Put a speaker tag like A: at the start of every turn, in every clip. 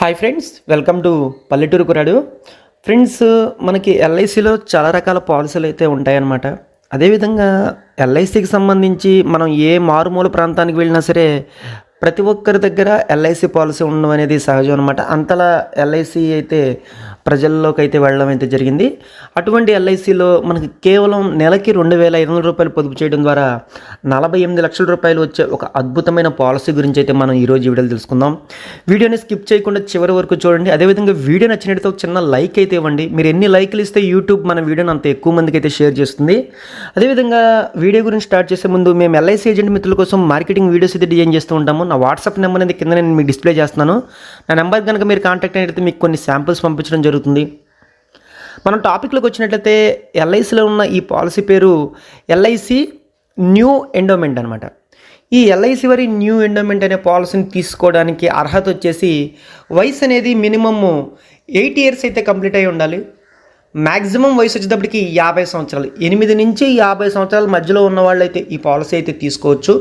A: Hi friends welcome to పల్లెటూరు కురాడు friends మనకి ఎల్ఐసిలో చాలా రకాల పాలసీలు అయితే ఉంటాయన్నమాట. అదేవిధంగా ఎల్ఐసికి సంబంధించి మనం ఏ మారుమూల ప్రాంతానికి వెళ్ళినా సరే ప్రతి ఒక్కరి దగ్గర ఎల్ఐసి పాలసీ ఉండడం అనేది సహజం అనమాట అంతలా ఎల్ఐసి అయితే ప్రజల్లోకి అయితే వెళ్ళడం అయితే జరిగింది. అటువంటి ఎల్ఐసిలో మనకి కేవలం నెలకి రెండు వేల ఐదు వందల రూపాయలు పొదుపు చేయడం ద్వారా నలభై ఎనిమిది లక్షల రూపాయలు వచ్చే ఒక అద్భుతమైన పాలసీ గురించి అయితే మనం ఈరోజు వీడియోలు తెలుసుకుందాం. వీడియోని స్కిప్ చేయకుండా చివరి వరకు చూడండి. అదేవిధంగా వీడియో నచ్చినట్టు ఒక చిన్న లైక్ అయితే ఇవ్వండి. మీరు ఎన్ని లైక్లు ఇస్తే యూట్యూబ్ మన వీడియోని అంత ఎక్కువ మందికి అయితే షేర్ చేస్తుంది. అదేవిధంగా వీడియో గురించి స్టార్ట్ చేసే ముందు మేము ఎల్ఐసి ఏజెంట్ మిత్రుల కోసం మార్కెటింగ్ వీడియోస్ అయితే డిజైన్ చేస్తూ ఉంటాము. నా వాట్సాప్ నెంబర్ అనేది కింద నేను మీకు డిస్ప్లే చేస్తున్నాను. నా నెంబర్ కనుక మీరు కాంటాక్ట్ అయితే మీకు కొన్ని శాంపిల్స్ పంపించడం జరుగుతుంది. మనం టాపిక్లోకి వచ్చినట్లయితే ఎల్ఐసిలో ఉన్న ఈ పాలసీ పేరు ఎల్ఐసి న్యూ ఎండోమెంట్ అనమాట ఈ ఎల్ఐసి వారి న్యూ ఎండోమెంట్ అనే పాలసీని తీసుకోవడానికి అర్హత వచ్చేసి వయసు అనేది మినిమమ్ ఎయిట్ ఇయర్స్ అయితే కంప్లీట్ అయి ఉండాలి. మ్యాక్సిమం వయసు వచ్చేటప్పటికి యాభై సంవత్సరాలు. ఎనిమిది నుంచి యాభై సంవత్సరాల మధ్యలో ఉన్న వాళ్ళైతే ఈ పాలసీ అయితే తీసుకోవచ్చు.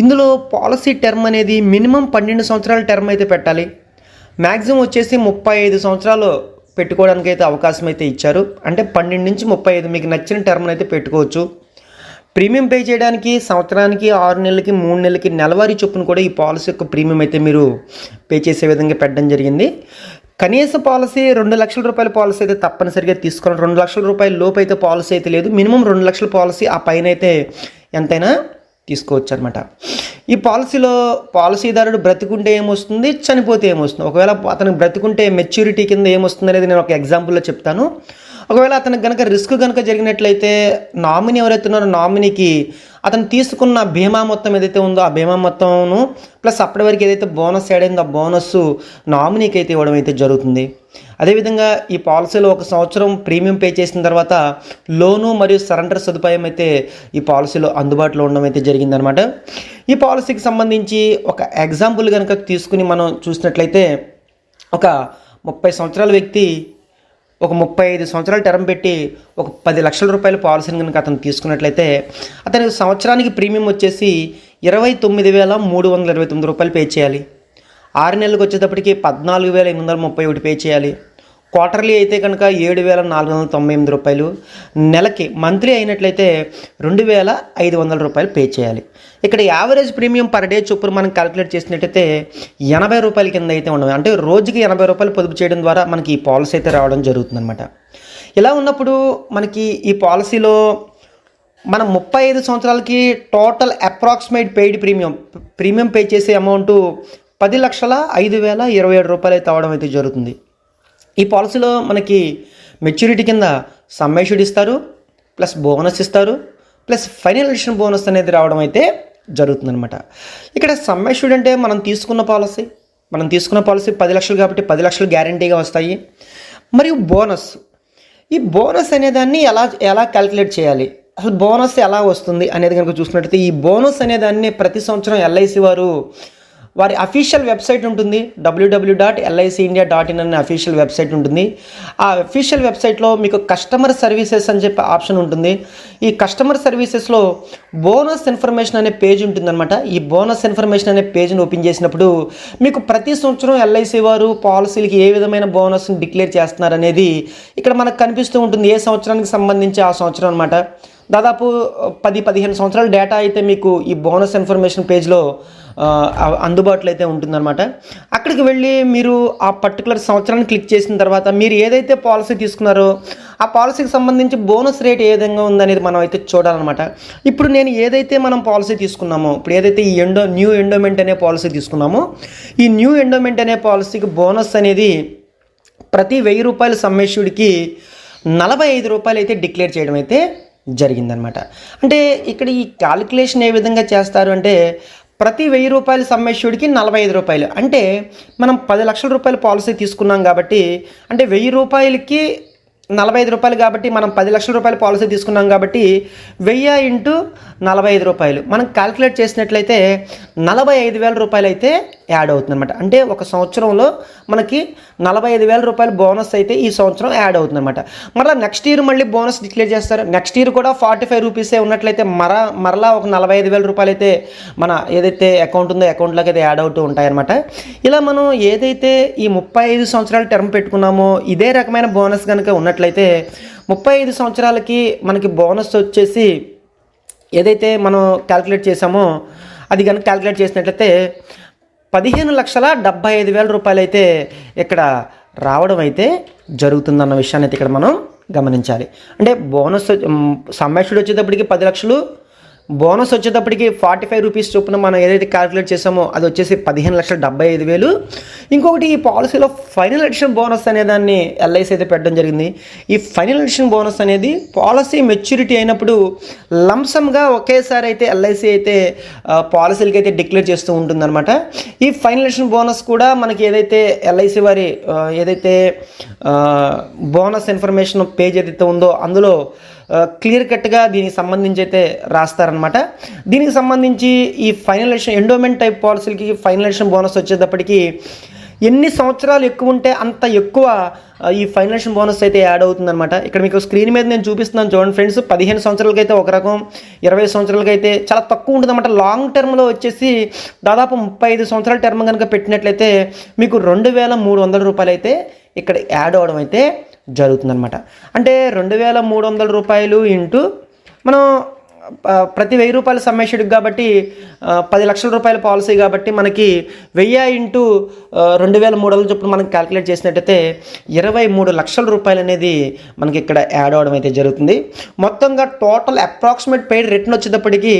A: ఇందులో పాలసీ టర్మ్ అనేది మినిమం పన్నెండు సంవత్సరాల టర్మ్ అయితే పెట్టాలి. మ్యాక్సిమం వచ్చేసి ముప్పై ఐదు సంవత్సరాలు పెట్టుకోవడానికి అయితే అవకాశం అయితే ఇచ్చారు. అంటే పన్నెండు నుంచి ముప్పై ఐదు మీకు నచ్చిన టర్మ్ అయితే పెట్టుకోవచ్చు. ప్రీమియం పే చేయడానికి సంవత్సరానికి ఆరు నెలలకి మూడు నెలలకి నెలవారీ చొప్పున కూడా ఈ పాలసీ యొక్క ప్రీమియం అయితే మీరు పే చేసే విధంగా పెట్టడం జరిగింది. కనీస పాలసీ రెండు లక్షల రూపాయల పాలసీ అయితే తప్పనిసరిగా తీసుకోవాలి రెండు లక్షల రూపాయల లోపు అయితే పాలసీ అయితే లేదు. మినిమం రెండు లక్షల పాలసీ ఆ పైన అయితే ఎంతైనా తీసుకోవచ్చు అనమాట ఈ పాలసీలో పాలసీదారుడు బ్రతికుంటే ఏమొస్తుంది? చనిపోతే ఏమొస్తుంది? ఒకవేళ అతను బ్రతికుంటే మెచ్యూరిటీ కింద ఏమొస్తుంది అనేది నేను ఒక ఎగ్జాంపుల్లో చెప్తాను. ఒకవేళ అతనికి కనుక రిస్క్ కనుక జరిగినట్లయితే నామినీ ఎవరైతే ఉన్నారో నామినీకి అతను తీసుకున్న బీమా మొత్తం ఏదైతే ఉందో ఆ బీమా మొత్తంను ప్లస్ అప్పటి వరకు ఏదైతే బోనస్ యాడ్ అయిందో ఆ బోనస్ నామినీకి అయితే ఇవ్వడం అయితే జరుగుతుంది. అదేవిధంగా ఈ పాలసీలో ఒక సంవత్సరం ప్రీమియం పే చేసిన తర్వాత లోను మరియు సరెండర్ సదుపాయం అయితే ఈ పాలసీలో అందుబాటులో ఉండడం అయితే జరిగిందనమాట. ఈ పాలసీకి సంబంధించి ఒక ఎగ్జాంపుల్ కనుక తీసుకుని మనం చూసినట్లయితే ఒక ముప్పై సంవత్సరాల వ్యక్తి ఒక ముప్పై ఐదు సంవత్సరాలు టర్మ్ పెట్టి ఒక పది లక్షల రూపాయల పాలసీని కనుక అతను తీసుకున్నట్లయితే అతనికి సంవత్సరానికి ప్రీమియం వచ్చేసి ఇరవై తొమ్మిది వేల మూడు వందల ఇరవై తొమ్మిది రూపాయలు పే చేయాలి ఆరు నెలలకు వచ్చేటప్పటికి పద్నాలుగు వేల ఎనిమిది వందల ముప్పై ఒకటి పే చేయాలి క్వార్టర్లీ అయితే కనుక ఏడు వేల నాలుగు వందల తొంభై ఎనిమిది రూపాయలు. నెలకి మంత్లీ అయినట్లయితే రెండు వేల ఐదు వందల రూపాయలు పే చేయాలి. ఇక్కడ యావరేజ్ ప్రీమియం పర్ డే చొప్పున మనం క్యాలిక్యులేట్ చేసినట్టయితే ఎనభై రూపాయల కింద అయితే ఉండవు అంటే రోజుకి ఎనభై రూపాయలు పొదుపు చేయడం ద్వారా మనకి ఈ పాలసీ అయితే రావడం జరుగుతుందన్నమాట. ఇలా ఉన్నప్పుడు మనకి ఈ పాలసీలో మనం ముప్పై ఐదు సంవత్సరాలకి total approximate paid premium premium pay చేసే అమౌంట్ పది లక్షల ఐదు వేల ఇరవై ఏడు రూపాయలు అయితే అవడం అయితే జరుగుతుంది. ఈ పాలసీలో మనకి మెచ్యూరిటీ కింద సమ్మేషుడ్ ఇస్తారు ప్లస్ బోనస్ ఇస్తారు ప్లస్ ఫైనల్ ఎడిషన్ బోనస్ అనేది రావడం అయితే జరుగుతుందనమాట ఇక్కడ సమ్మేషుడ్ అంటే మనం తీసుకున్న పాలసీ మనం తీసుకున్న పాలసీ పది లక్షలు కాబట్టి పది లక్షలు గ్యారంటీగా వస్తాయి. మరియు బోనస్ ఈ బోనస్ అనేదాన్ని ఎలా ఎలా క్యాలిక్యులేట్ చేయాలి? అసలు బోనస్ ఎలా వస్తుంది అనేది కనుక చూసినట్లయితే ఈ బోనస్ అనేదాన్ని ప్రతి సంవత్సరం ఎల్ఐసి వారు వారి అఫీషియల్ వెబ్సైట్ ఉంటుంది. WWW dot LIC India dot in అనే అఫీషియల్ వెబ్సైట్ ఉంటుంది. ఆ అఫీషియల్ వెబ్సైట్లో మీకు కస్టమర్ సర్వీసెస్ అని చెప్పి ఆప్షన్ ఉంటుంది. ఈ కస్టమర్ సర్వీసెస్లో బోనస్ ఇన్ఫర్మేషన్ అనే పేజ్ ఉంటుందన్నమాట. ఈ బోనస్ ఇన్ఫర్మేషన్ అనే పేజ్ని ఓపెన్ చేసినప్పుడు మీకు ప్రతి సంవత్సరం ఎల్ఐసి వారు పాలసీలకి ఏ విధమైన బోనస్ని డిక్లేర్ చేస్తున్నారు అనేది ఇక్కడ మనకు కనిపిస్తూ ఉంటుంది. ఏ సంవత్సరానికి సంబంధించి ఆ సంవత్సరం అనమాట దాదాపు పది పదిహేను సంవత్సరాల డేటా అయితే మీకు ఈ బోనస్ ఇన్ఫర్మేషన్ పేజ్లో అందుబాటులో అయితే ఉంటుందన్నమాట. అక్కడికి వెళ్ళి మీరు ఆ పర్టికులర్ సంవత్సరాన్ని క్లిక్ చేసిన తర్వాత మీరు ఏదైతే పాలసీ తీసుకున్నారో ఆ పాలసీకి సంబంధించి బోనస్ రేట్ ఏ విధంగా ఉందనేది మనం అయితే చూడాలన్నమాట. ఇప్పుడు నేను ఏదైతే మనం పాలసీ తీసుకున్నామో ఇప్పుడు ఏదైతే ఈ ఎండో న్యూ ఎండోమెంట్ అనే పాలసీ తీసుకున్నామో ఈ న్యూ ఎండోమెంట్ అనే పాలసీకి బోనస్ అనేది ప్రతి వెయ్యి రూపాయల సమ్మేషుడికి నలభై ఐదు రూపాయలు అయితే డిక్లేర్ చేయడం అయితే జరిగిందనమాట. అంటే ఇక్కడ ఈ క్యాలిక్యులేషన్ ఏ విధంగా చేస్తారు అంటే ప్రతి వెయ్యి రూపాయల సమ్మేష్యుడికి నలభై ఐదు రూపాయలు. అంటే మనం పది లక్షల రూపాయల పాలసీ తీసుకున్నాం కాబట్టి అంటే వెయ్యి రూపాయలకి నలభై ఐదు రూపాయలు కాబట్టి మనం పది లక్షల రూపాయల పాలసీ తీసుకున్నాం కాబట్టి వెయ్యి ఇంటూ నలభై ఐదు రూపాయలు. మనం క్యాలిక్యులేట్ చేసినట్లయితే నలభై ఐదు వేల రూపాయలు అయితే యాడ్ అవుతుంది అనమాట అంటే ఒక సంవత్సరంలో మనకి నలభై ఐదు వేల రూపాయలు బోనస్ అయితే ఈ సంవత్సరం యాడ్ అవుతుంది అనమాట మరలా నెక్స్ట్ ఇయర్ మళ్ళీ బోనస్ డిక్లేర్ చేస్తారు. నెక్స్ట్ ఇయర్ కూడా ఫార్టీ ఫైవ్ రూపీసే ఉన్నట్లయితే మర మరలా ఒక నలభై ఐదు వేల రూపాయలు అయితే మన ఏదైతే అకౌంట్ ఉందో అకౌంట్లోకి అయితే యాడ్ అవుతూ ఉంటాయన్నమాట. ఇలా మనం ఏదైతే ఈ ముప్పై ఐదు సంవత్సరాలు టర్మ్ పెట్టుకున్నామో ఇదే రకమైన బోనస్ కనుక చూసుకున్నట్లయితే ముప్పై ఐదు సంవత్సరాలకి మనకి బోనస్ వచ్చేసి ఏదైతే మనం క్యాల్కులేట్ చేసామో అది కనుక క్యాల్కులేట్ చేసినట్లయితే పదిహేను లక్షల డెబ్బై ఐదు వేల రూపాయలు అయితే ఇక్కడ రావడం అయితే జరుగుతుందన్న విషయాన్ని అయితే ఇక్కడ మనం గమనించాలి. అంటే బోనస్ సమ్మేషుడు వచ్చేటప్పటికి పది లక్షలు బోనస్ వచ్చేటప్పటికి ఫార్టీ ఫైవ్ రూపీస్ చొప్పున మనం ఏదైతే క్యాలిక్యులేట్ చేసామో అది వచ్చేసి పదిహేను లక్షల డెబ్బై ఐదు వేలు. ఇంకొకటి ఈ పాలసీలో ఫైనల్ ఎడిషన్ బోనస్ అనే దాన్ని ఎల్ఐసి అయితే పెట్టడం జరిగింది. ఈ ఫైనల్ ఎడిషన్ బోనస్ అనేది పాలసీ మెచ్యూరిటీ అయినప్పుడు లంసమ్గా ఒకేసారి అయితే ఎల్ఐసి అయితే పాలసీలకి అయితే డిక్లేర్ చేస్తూ ఉంటుందన్నమాట. ఈ ఫైనల్ ఎడిషన్ బోనస్ కూడా మనకి ఏదైతే ఎల్ఐసి వారి ఏదైతే బోనస్ ఇన్ఫర్మేషన్ పేజ్ ఏదైతే ఉందో అందులో క్లియర్ కట్గా దీనికి సంబంధించి అయితే రాస్తారనమాట దీనికి సంబంధించి ఈ ఫైనల్ ఎండోమెంట్ టైప్ పాలసీలకి ఫైనల్ బోనస్ వచ్చేటప్పటికి ఎన్ని సంవత్సరాలు ఎక్కువ ఉంటే అంత ఎక్కువ ఈ ఫైనాన్షియల్ బోనస్ అయితే యాడ్ అవుతుందన్నమాట. ఇక్కడ మీకు స్క్రీన్ మీద నేను చూపిస్తున్నాను చూడండి ఫ్రెండ్స్ పదిహేను సంవత్సరాలకైతే అయితే ఒక రకం ఇరవై సంవత్సరాలకైతే చాలా తక్కువ ఉంటుంది అనమాట లాంగ్ టర్మ్లో వచ్చేసి దాదాపు ముప్పై ఐదు సంవత్సరాల టర్మ్ కనుక పెట్టినట్లయితే మీకు రెండు వేల మూడు వందల రూపాయలు అయితే ఇక్కడ యాడ్ అవడం అయితే జరుగుతుందన్నమాట. అంటే రెండు వేల మూడు వందల రూపాయలు ఇంటూ మనం ప్రతి వెయ్యి రూపాయలు సమ్మేషడ్ కాబట్టి పది లక్షల రూపాయల పాలసీ కాబట్టి మనకి వెయ్యి ఇంటూ రెండు వేల మూడు వందల చొప్పున మనం క్యాలిక్యులేట్ చేసినట్టయితే ఇరవై మూడు లక్షల రూపాయలు అనేది మనకి ఇక్కడ యాడ్ అవడం అయితే జరుగుతుంది. మొత్తంగా టోటల్ అప్రాక్సిమేట్ పెయిడ్ రిటర్న్ వచ్చేటప్పటికి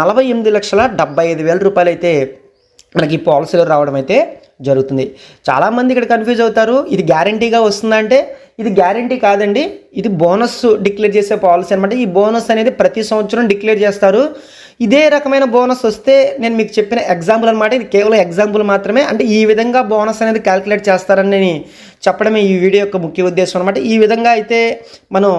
A: నలభై ఎనిమిది లక్షల డెబ్బై ఐదు వేల రూపాయలు అయితే మనకి ఈ పాలసీలో రావడం అయితే జరుగుతుంది. చాలామంది ఇక్కడ కన్ఫ్యూజ్ అవుతారు ఇది గ్యారంటీగా వస్తుందా అంటే ఇది గ్యారంటీ కాదండి ఇది బోనస్ డిక్లేర్ చేసే పాలసీ అనమాట ఈ బోనస్ అనేది ప్రతి సంవత్సరం డిక్లేర్ చేస్తారు. ఇదే రకమైన బోనస్ వస్తే నేను మీకు చెప్పిన ఎగ్జాంపుల్ అనమాట ఇది కేవలం ఎగ్జాంపుల్ మాత్రమే. అంటే ఈ విధంగా బోనస్ అనేది క్యాలిక్యులేట్ చేస్తారని నేను చెప్పడమే ఈ వీడియో యొక్క ముఖ్య ఉద్దేశం అనమాట ఈ విధంగా అయితే మనం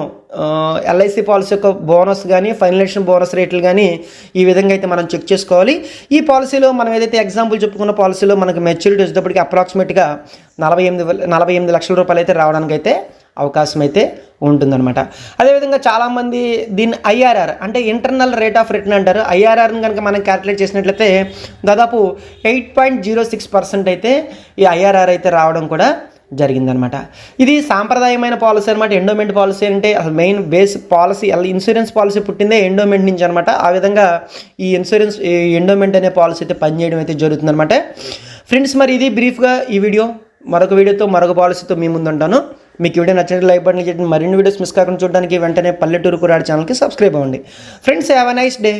A: ఎల్ఐసి పాలసీ యొక్క బోనస్ కానీ ఫైనలైజేషన్ బోనస్ రేట్లు కానీ ఈ విధంగా అయితే మనం చెక్ చేసుకోవాలి. ఈ పాలసీలో మనం ఏదైతే ఎగ్జాంపుల్ చెప్పుకున్న పాలసీలో మనకు మెచ్యూరిటీ వచ్చేటప్పటికి అప్రాక్సిమేట్గా నలభై ఎనిమిది నలభై ఎనిమిది లక్షల రూపాయలు అయితే రావడానికి అయితే అవకాశం అయితే ఉంటుందన్నమాట. అదేవిధంగా చాలామంది దీన్ని ఐఆర్ఆర్ అంటే ఇంటర్నల్ రేట్ ఆఫ్ రిటర్న్ అంటారు. ఐఆర్ఆర్ని కనుక మనం క్యాలిక్యులేట్ చేసినట్లయితే దాదాపు eight point zero six percent అయితే ఈ ఐఆర్ఆర్ అయితే రావడం కూడా జరిగిందనమాట ఇది సాంప్రదాయమైన పాలసీ అనమాట ఎండోమెంట్ పాలసీ అంటే అసలు మెయిన్ బేస్ పాలసీ అలా ఇన్సూరెన్స్ పాలసీ పుట్టిందే ఎండోమెంట్ నుంచి అనమాట ఆ విధంగా ఈ ఇన్సూరెన్స్ ఈ ఎండోమెంట్ అనే పాలసీ అయితే పనిచేయడం అయితే జరుగుతుందనమాట ఫ్రెండ్స్ మరి ఇది బ్రీఫ్గా ఈ వీడియో. మరొక వీడియోతో మరొక పాలసీతో మీ ముందు ఉంటాను మీకు వీడియో నచ్చినట్టు లైక్ బటన్ చేయండి. మరిన్ని వీడియోస్ మిస్ కాకుండా చూడడానికి వెంటనే పల్లెటూరు కురాడు ఛానల్కి సబ్స్క్రైబ్ అవ్వండి. Friends have a nice day